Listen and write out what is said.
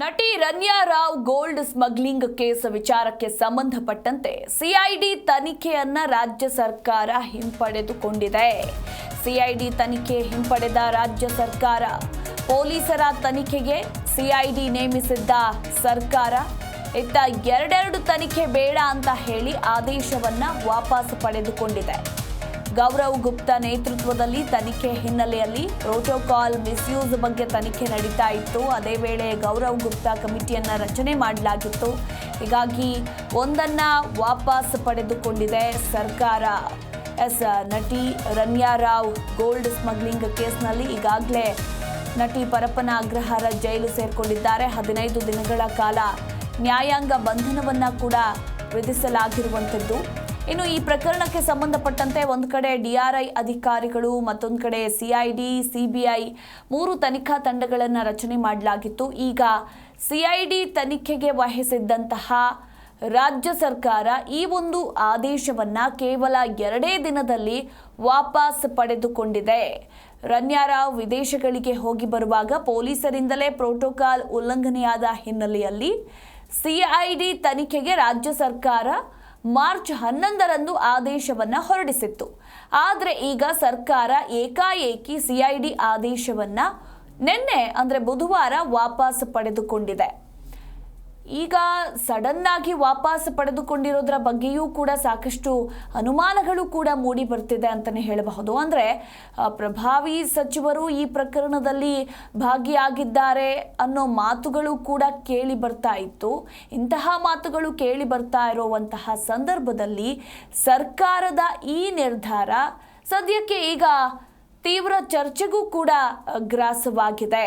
ನಟಿ Ranya Rao gold smuggling case ವಿಚಾರಕ್ಕೆ ಸಂಬಂಧಪಟ್ಟಂತೆ ಸಿಐಡಿ ತನಿಖೆಯನ್ನ ರಾಜ್ಯ ಸರ್ಕಾರ ಹಿಂಪಡೆದುಕೊಂಡಿದೆ. ಸಿಐಡಿ ತನಿಖೆ ಹಿಂಪಡೆದ ರಾಜ್ಯ ಸರ್ಕಾರ. ಪೊಲೀಸರ ತನಿಖೆಗೆ ಸಿಐಡಿ ನೇಮಿಸಿದ್ದ ಸರ್ಕಾರ. ಇತ್ತ ಎರಡೆರಡು ತನಿಖೆ ಬೇಡ ಅಂತ ಹೇಳಿ ಆದೇಶವನ್ನ ವಾಪಸ್ ಪಡೆದುಕೊಂಡಿದೆ. ಗೌರವ್ ಗುಪ್ತಾ ನೇತೃತ್ವದಲ್ಲಿ ತನಿಖೆ ಹಿನ್ನೆಲೆಯಲ್ಲಿ ಪ್ರೋಟೋಕಾಲ್ ಮಿಸ್ಯೂಸ್ ಬಗ್ಗೆ ತನಿಖೆ ನಡೀತಾ ಇತ್ತು. ಅದೇ ವೇಳೆ ಗೌರವ್ ಗುಪ್ತಾ ಕಮಿಟಿಯನ್ನು ರಚನೆ ಮಾಡಲಾಗಿತ್ತು. ಹೀಗಾಗಿ ಒಂದನ್ನ ವಾಪಸ್ ಪಡೆದುಕೊಂಡಿದೆ. ಸರ್ಕಾರ ಎಸ್, ನಟಿ ರನ್ಯಾ ರಾವ್ ಗೋಲ್ಡ್ ಸ್ಮಗ್ಲಿಂಗ್ ಕೇಸ್ನಲ್ಲಿ ಈಗಾಗಲೇ ನಟಿ ಪರಪ್ಪನ ಅಗ್ರಹಾರ ಜೈಲು ಸೇರಿಕೊಂಡಿದ್ದಾರೆ. ಹದಿನೈದು ದಿನಗಳ ಕಾಲ ನ್ಯಾಯಾಂಗ ಬಂಧನವನ್ನು ಕೂಡ ವಿಧಿಸಲಾಗಿರುವಂಥದ್ದು. ಇನ್ನು ಈ ಪ್ರಕರಣಕ್ಕೆ ಸಂಬಂಧಪಟ್ಟಂತೆ ಒಂದು ಕಡೆ ಡಿಆರ್ಐ ಅಧಿಕಾರಿಗಳು, ಮತ್ತೊಂದು ಕಡೆ ಸಿಐಡಿ ಸಿಬಿಐ ಮೂರು ತನಿಖಾ ತಂಡಗಳನ್ನು ರಚನೆ ಮಾಡಲಾಗಿತ್ತು. ಈಗ ಸಿಐಡಿ ತನಿಖೆಗೆ ವಹಿಸಿದ್ದಂತಹ ರಾಜ್ಯ ಸರ್ಕಾರ ಈ ಒಂದು ಆದೇಶವನ್ನ ಕೇವಲ ಎರಡೇ ದಿನದಲ್ಲಿ ವಾಪಸ್ ಪಡೆದುಕೊಂಡಿದೆ. ರನ್ಯಾರಾವ್ ವಿದೇಶಗಳಿಗೆ ಹೋಗಿ ಬರುವಾಗ ಪೊಲೀಸರಿಂದಲೇ ಪ್ರೋಟೋಕಾಲ್ ಉಲ್ಲಂಘನೆಯಾದ ಹಿನ್ನೆಲೆಯಲ್ಲಿ ಸಿಐಡಿ ತನಿಖೆಗೆ ರಾಜ್ಯ ಸರ್ಕಾರ ಮಾರ್ಚ್ ಹನ್ನೊಂದರಂದು ಆದೇಶವನ್ನು ಹೊರಡಿಸಿತ್ತು. ಆದರೆ ಈಗ ಸರ್ಕಾರ ಏಕಾಏಕಿ ಸಿಐಡಿ ಆದೇಶವನ್ನು ನಿನ್ನೆ ಅಂದರೆ ಬುಧವಾರ ವಾಪಸ್ ಪಡೆದುಕೊಂಡಿದೆ. ಈಗ ಸಡನ್ ಆಗಿ ವಾಪಸ್ ಪಡೆದುಕೊಂಡಿರೋದ್ರ ಬಗ್ಗೆಯೂ ಕೂಡ ಸಾಕಷ್ಟು ಅನುಮಾನಗಳು ಕೂಡ ಮೂಡಿ ಬರ್ತಿದೆ ಅಂತಾನೆ ಹೇಳಬಹುದು. ಅಂದ್ರೆ ಪ್ರಭಾವಿ ಸಚಿವರು ಈ ಪ್ರಕರಣದಲ್ಲಿ ಭಾಗಿಯಾಗಿದ್ದಾರೆ ಅನ್ನೋ ಮಾತುಗಳು ಕೂಡ ಕೇಳಿ ಬರ್ತಾ ಇತ್ತು. ಇಂತಹ ಮಾತುಗಳು ಕೇಳಿ ಬರ್ತಾ ಇರುವಂತಹ ಸಂದರ್ಭದಲ್ಲಿ ಸರ್ಕಾರದ ಈ ನಿರ್ಧಾರ ಸದ್ಯಕ್ಕೆ ಈಗ ತೀವ್ರ ಚರ್ಚೆಗೂ ಕೂಡ ಗ್ರಾಸವಾಗಿದೆ.